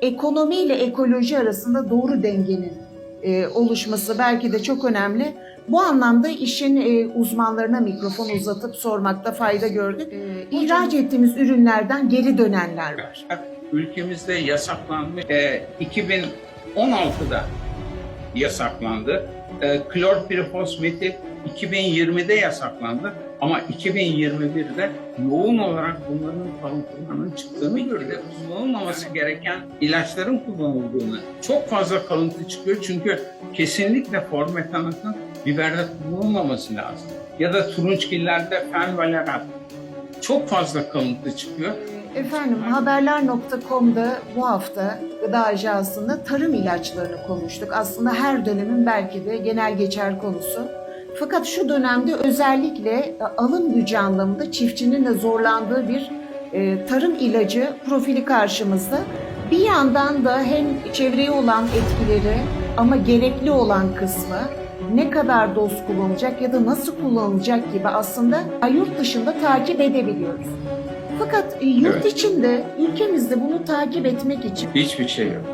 ekonomi ile ekoloji arasında doğru dengenin e, oluşması belki de çok önemli. Bu anlamda işin e, uzmanlarına mikrofon uzatıp sormakta fayda gördük. E, ihraç ettiğimiz ürünlerden geri dönenler var. Ülkemizde yasaklanmış. E, 2016'da yasaklandı. E, klorpirifosmetil 2020'de yasaklandı. Ama 2021'de yoğun olarak bunların kalıntılarının çıktığını gördük. Kullanılmaması gereken ilaçların kullanıldığını çok fazla kalıntı çıkıyor. Çünkü kesinlikle formetanatın biberde kullanılmaması lazım. Ya da turunçgillerde fenvalerat çok fazla kalıntı çıkıyor. Efendim haberler.com'da bu hafta Gıda Ajansı'nda tarım ilaçlarını konuştuk. Aslında her dönemin belki de genel geçer konusu. Fakat şu dönemde özellikle e, alım gücü anlamında çiftçinin de zorlandığı bir e, tarım ilacı profili karşımızda. Bir yandan da hem çevreye olan etkileri ama gerekli olan kısmı ne kadar doz kullanılacak ya da nasıl kullanılacak gibi aslında yurt dışında takip edebiliyoruz. Fakat e, yurt Evet. içinde ülkemizde bunu takip etmek için Hiçbir şey yok.